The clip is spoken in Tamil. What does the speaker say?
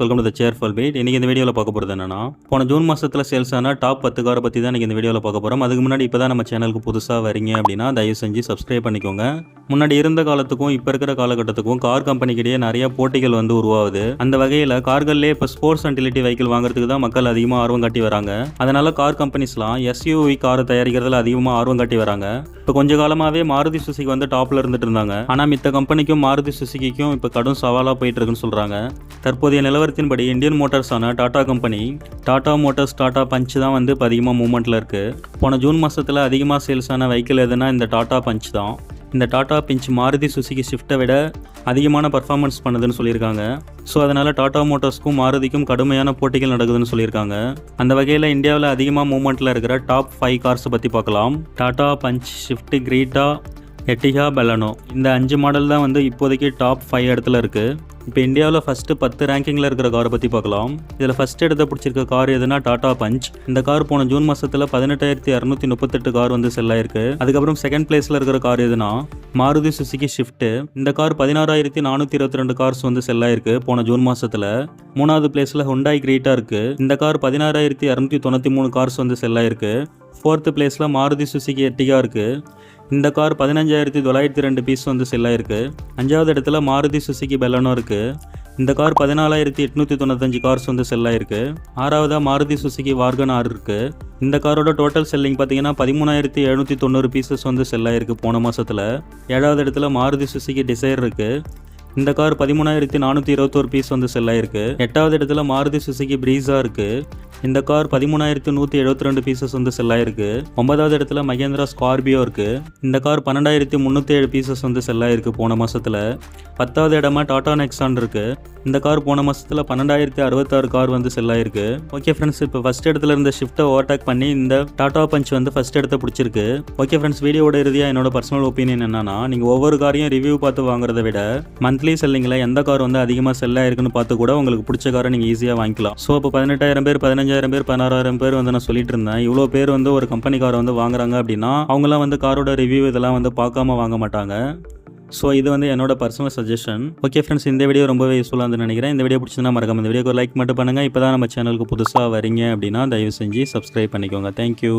Welcome to the cheerful beat இன்றைக்கி இந்த வீடியோவில் பார்க்க போகிறது என்னன்னா போன ஜூன் மாதத்தில் சேல்ஸ் ஆனால் டாப் பத்து காரை பற்றி தான் இன்றைக்கி இந்த வீடியோவில் பார்க்க போகிறோம் அதுக்கு முன்னாடி இப்போ தான் நம்ம சேனலுக்கு புதுசாக வரீங்க அப்படின்னா தயவு செஞ்சு சப்ஸ்கிரைப் பண்ணிக்கோங்க. முன்னாடி இருந்த காலத்துக்கும் இப்போ இருக்கிற காலகட்டத்துக்கும் கார் கம்பெனிக்கிடையே நிறைய போட்டிகள் வந்து உருவாகுது. அந்த வகையில் கார்கள்லேயே இப்போ ஸ்போர்ட்ஸ் அண்டிலிட்டி வெஹிக்கிள் வாங்குறதுக்கு தான் மக்கள் அதிகமாக ஆர்வம் காட்டி வராங்க. அதனால கார் கம்பெனிஸ்லாம் எஸ்யூவி காரை தயாரிக்கிறதுல அதிகமாக ஆர்வம் காட்டி வராங்க. இப்போ கொஞ்ச காலமாகவே மாருதி சுசுகி வந்து டாப்பில் இருந்துட்டு இருந்தாங்க. ஆனால் மித்த கம்பெனிக்கும் மாருதி சுசுகிக்கும் இப்போ கடும் சவாலாக போயிட்டு இருக்குன்னு சொல்கிறாங்க தற்போதைய நிலவரத்தின்படி Indian மோட்டார்ஸான Tata company Tata Motors Tata Punch தான் வந்து இப்போ அதிகமாக மூவ்மெண்ட்டில் இருக்குது போன ஜூன் மாதத்தில் அதிகமாக சேல்ஸான வெஹிக்கிள் எதுனா இந்த டாடா பஞ்ச் தான். இந்த டாடா பிஞ்ச் மாருதி சுசுகி ஷிஃப்ட்டை விட அதிகமான பர்ஃபார்மன்ஸ் பண்ணுதுன்னு சொல்லியிருக்காங்க. ஸோ அதனால் டாடா மோட்டார்ஸ்க்கும் மாருதிக்கும் கடுமையான போட்டிகள் நடக்குதுன்னு சொல்லியிருக்காங்க. அந்த வகையில் இந்தியாவில் அதிகமாக மூவ்மெண்ட்டில் இருக்கிற டாப் ஃபைவ் கார்ஸை பற்றி பார்க்கலாம். Tata Punch Swift Creta Ertiga Baleno இந்த அஞ்சு மாடல் தான் வந்து இப்போதைக்கு டாப் ஃபைவ் இடத்துல இருக்குது இப்போ இந்தியாவில் ஃபஸ்ட்டு பத்து ரேங்கிங்கில் இருக்கிற காரை பற்றி பார்க்கலாம். இதில் ஃபஸ்ட் இடத்த பிடிச்சிருக்க கார் எதுனா டாடா பஞ்ச் இந்த கார் போன ஜூன் மாதத்தில் பதினெட்டாயிரத்தி இரநூத்தி முப்பத்தெட்டு கார் வந்து செல் ஆயிருக்கு. அதுக்கப்புறம் செகண்ட் பிளேஸில் இருக்கிற கார் எதுனா மாருதி சுசுகி ஷிஃப்ட்டு இந்த கார் பதினாறாயிரத்தி நானூற்றி இருபத்தி ரெண்டு கார்ஸ் வந்து செல் ஆயிருக்கு போன ஜூன் மாதத்தில் மூணாவது பிளேஸில் ஹுண்டாய் கிரீட்டா இருக்குது இந்த கார் பதினாறாயிரத்தி இரநூத்தி தொண்ணூற்றி மூணு கார்ஸ் வந்து செல் ஆயிருக்கு. ஃபோர்த்து பிளேஸில் மாருதி சுசுகி எட்டிகா இருக்குது இந்த கார் பதினஞ்சாயிரத்தி தொள்ளாயிரத்தி ரெண்டு பீஸ் வந்து செல்லாக இருக்குது அஞ்சாவது இடத்துல மாருதி சுசுகி பெலனோ இருக்குது இந்த கார் பதினாலாயிரத்தி எட்நூற்றி தொண்ணூத்தஞ்சு கார்ஸ் வந்து செல்லாக இருக்குது ஆறாவதாக மாருதி சுசுகி வார்கன் ஆர் இருக்குது இந்த காரோட டோட்டல் செல்லிங் பார்த்தீங்கன்னா பதிமூணாயிரத்தி எழுநூற்றி தொண்ணூறு பீசஸ் வந்து செல்லாக இருக்குது போன மாதத்தில் ஏழாவது இடத்துல மாருதி சுசுகி டிசைர் இருக்குது இந்த கார் பதிமூணாயிரத்தி நானூற்றி இருபத்தோரு பீஸ் வந்து செல்லாயிருக்கு எட்டாவது இடத்துல மாருதி சுசுகி ப்ரீஸா இருக்குது இந்த கார் பதிமூணாயிரத்தி நூற்றி எழுபத்தி ரெண்டு பீசஸ் வந்து செல் ஆயிருக்கு. ஒன்பதாவது இடத்துல மகேந்திரா ஸ்கார்பியோ இருக்குது இந்த கார் பன்னெண்டாயிரத்தி முந்நூற்றி ஏழு பீசஸ் வந்து செல் ஆயிருக்கு போன மாதத்தில் பத்தாவது இடமா டாடா நெக்ஸான் இருக்குது இந்த கார் போன மாதத்தில் பன்னெண்டாயிரத்தி அறுபத்தாறு கார் வந்து செல் ஆயிருக்கு. ஓகே ஃப்ரெண்ட்ஸ் இப்போ ஃபஸ்ட் இடத்துல இருந்த ஷிஃப்ட்டை ஓவர்டேக் பண்ணி இந்த டாடா பஞ்ச் வந்து ஃபஸ்ட் இடத்த பிடிச்சிருக்கு. ஓகே ஃப்ரெண்ட்ஸ் வீடியோட இறுதியாக என்னோட பர்சனல் ஒப்பீனியன் என்னன்னா நீங்கள் ஒவ்வொரு காரையும் ரிவ்யூ பார்த்து வாங்குறத விட மந்த்லி செல்லிங்கில் எந்த கார் வந்து அதிகமாக செல் ஆயிருக்குன்னு பார்த்து கூட உங்களுக்கு பிடிச்ச காரை நீங்கள் ஈஸியாக வாங்கிக்கலாம். ஸோ இப்போ பதினெட்டாயிரம் பேர் பதினஞ்சாயிரம் பேர் பதினாறாயிரம் பேர் வந்து நான் சொல்லிட்டு இருந்தேன். இவ்வளோ பேர் வந்து ஒரு கம்பெனி காரை வந்து வாங்குறாங்க அப்படின்னா அவங்களாம் வந்து காரோட ரிவ்யூ இதெல்லாம் வந்து பார்க்காம வாங்க மாட்டாங்க. ஸோ இது வந்து என்னோட பர்சனல் சஜஷன் ஓகே ஃப்ரெண்ட்ஸ் இந்த வீடியோ ரொம்பவே யூஸ்ஃபுல்லாக இருந்து நினைக்கிறேன். இந்த வீடியோ பிடிச்சிருந்தா மறக்காம இந்த வீடியோக்கு லைக் மட்டும் பண்ணுங்கள் இப்போ தான் நம்ம சேனலுக்கு புதுசாக வரீங்க அப்படின்னா தயவு செஞ்சு சப்ஸ்கிரைப் பண்ணிக்கோங்க. தேங்க்யூ